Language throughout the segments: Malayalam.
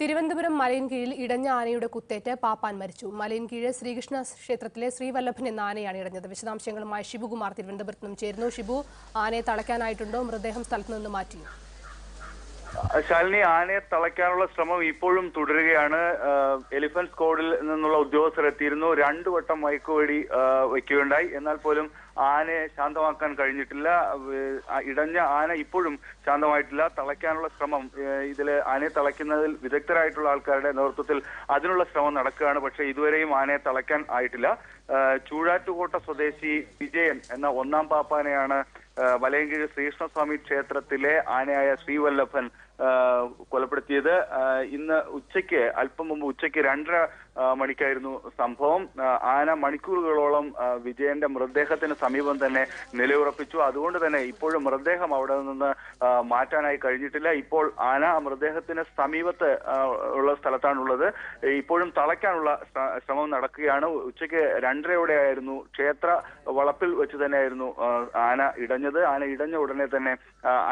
തിരുവനന്തപുരം മലയൻകീഴിൽ ഇടഞ്ഞ ആനയുടെ കുത്തേറ്റ് പാപ്പാൻ മരിച്ചു. മലയൻകീഴ് ശ്രീകൃഷ്ണ ക്ഷേത്രത്തിലെ ശ്രീവല്ലഭൻ എന്ന ആനയാണ് ഇടഞ്ഞത്. വിശദാംശങ്ങളുമായി ഷിബുകുമാർ തിരുവനന്തപുരത്ത് നിന്നും ചേരുന്നു. ഷിബു ആനയെ തളയ്ക്കാനായിട്ടുണ്ടോ? മൃതദേഹം സ്ഥലത്ത് നിന്ന് മാറ്റിയോ? ശാലിനി ആനയെ തളയ്ക്കാനുള്ള ശ്രമം ഇപ്പോഴും തുടരുകയാണ്. എലിഫന്റ് സ്ക്വാഡിൽ നിന്നുള്ള ഉദ്യോഗസ്ഥർ എത്തിയിരുന്നു. രണ്ടു വട്ടം മയക്കുവെടി വയ്ക്കുകയുണ്ടായി എന്നാൽ പോലും ആനയെ ശാന്തമാക്കാൻ കഴിഞ്ഞിട്ടില്ല. ഇടഞ്ഞ ആന ഇപ്പോഴും ശാന്തമായിട്ടില്ല. തളയ്ക്കാനുള്ള ശ്രമം ഇതിൽ ആനയെ തളയ്ക്കുന്നതിൽ വിദഗ്ധരായിട്ടുള്ള ആൾക്കാരുടെ നേതൃത്വത്തിൽ അതിനുള്ള ശ്രമം നടക്കുകയാണ്. പക്ഷേ ഇതുവരെയും ആനയെ തളയ്ക്കാൻ ആയിട്ടില്ല. ചൂഴാറ്റുകോട്ട സ്വദേശി വിജയൻ എന്ന ഒന്നാം പാപ്പാനെയാണ് വലയങ്കിഴ് ശ്രീകൃഷ്ണസ്വാമി ക്ഷേത്രത്തിലെ ആനയായ ശ്രീവല്ലഭൻ കൊലപ്പെടുത്തിയത്. ഇന്ന് ഉച്ചയ്ക്ക് അല്പം മുമ്പ് ഉച്ചയ്ക്ക് രണ്ടര മണിക്കായിരുന്നു സംഭവം. ആന മണിക്കൂറുകളോളം വിജയന്റെ മൃതദേഹത്തിന് സമീപം തന്നെ നിലയുറപ്പിച്ചു. അതുകൊണ്ട് തന്നെ ഇപ്പോഴും മൃതദേഹം അവിടെ നിന്ന് മാറ്റാനായി കഴിഞ്ഞിട്ടില്ല. ഇപ്പോൾ ആന മൃതദേഹത്തിന് സമീപത്ത് ഉള്ള സ്ഥലത്താണുള്ളത്. ഇപ്പോഴും തളയ്ക്കാനുള്ള ശ്രമം നടക്കുകയാണ്. ഉച്ചയ്ക്ക് രണ്ടരയോടെ ആയിരുന്നു ക്ഷേത്ര വളപ്പിൽ വെച്ച് തന്നെയായിരുന്നു ആന ആന ഇടഞ്ഞത് ആന ഇടഞ്ഞ ഉടനെ തന്നെ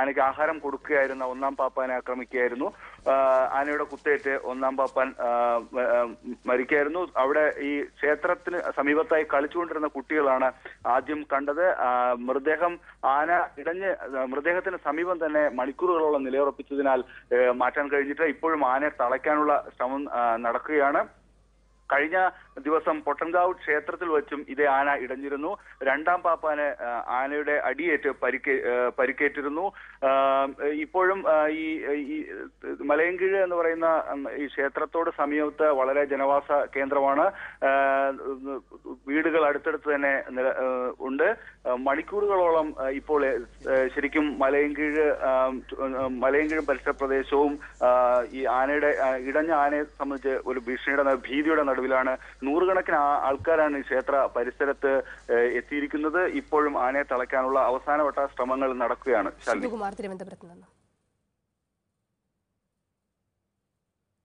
ആനയ്ക്ക് ആഹാരം കൊടുക്കുകയായിരുന്ന ഒന്നാം പാപ്പാനെ ആക്രമിക്കുകയായിരുന്നു. ആനയുടെ കുത്തേറ്റ് ഒന്നാം പാപ്പാൻ മരിക്കുകയായിരുന്നു. അവിടെ ഈ ക്ഷേത്രത്തിന് സമീപത്തായി കളിച്ചുകൊണ്ടിരുന്ന കുട്ടികളാണ് ആദ്യം കണ്ടത്. മൃതദേഹം ആന ഇടഞ്ഞ് മൃതദേഹത്തിന് സമീപം തന്നെ മണിക്കൂറുകളോളം നിലയുറപ്പിച്ചതിനാൽ മാറ്റാൻ കഴിഞ്ഞിട്ട് ഇപ്പോഴും ആനയെ തളയ്ക്കാനുള്ള ശ്രമം നടക്കുകയാണ്. കഴിഞ്ഞ ദിവസം പൊട്ടൻകാവ് ക്ഷേത്രത്തിൽ വെച്ചും ഇതേ ആന ഇടഞ്ഞിരുന്നു. രണ്ടാം പാപ്പാന് ആനയുടെ അടിയേറ്റ് പരിക്കേ പരിക്കേറ്റിരുന്നു. ഇപ്പോഴും ഈ മലയൻകീഴ് എന്ന് പറയുന്ന ഈ ക്ഷേത്രത്തോട് സമീപത്ത് വളരെ ജനവാസ കേന്ദ്രമാണ്. വീടുകൾ അടുത്തടുത്ത് തന്നെ ഉണ്ട്. മണിക്കൂറുകളോളം ഇപ്പോൾ ശരിക്കും മലയൻകീഴ് മലയൻകീഴും പരിസര പ്രദേശവും ഈ ആനയുടെ ഇടഞ്ഞ ആനയെ സംബന്ധിച്ച് ഒരു ഭീഷണിയുടെ ഭീതിയുടെ നടുവിലാണ് നൂറുകണക്കിന് ആൾക്കാരാണ് ക്ഷേത്ര പരിസരത്ത് എത്തിയിരിക്കുന്നത്. ഇപ്പോഴും ആനയെ തളയ്ക്കാനുള്ള അവസാനവട്ട ശ്രമങ്ങൾ നടക്കുകയാണ് ശാലിനി. തിരുവനന്തപുരത്ത് നിന്നും.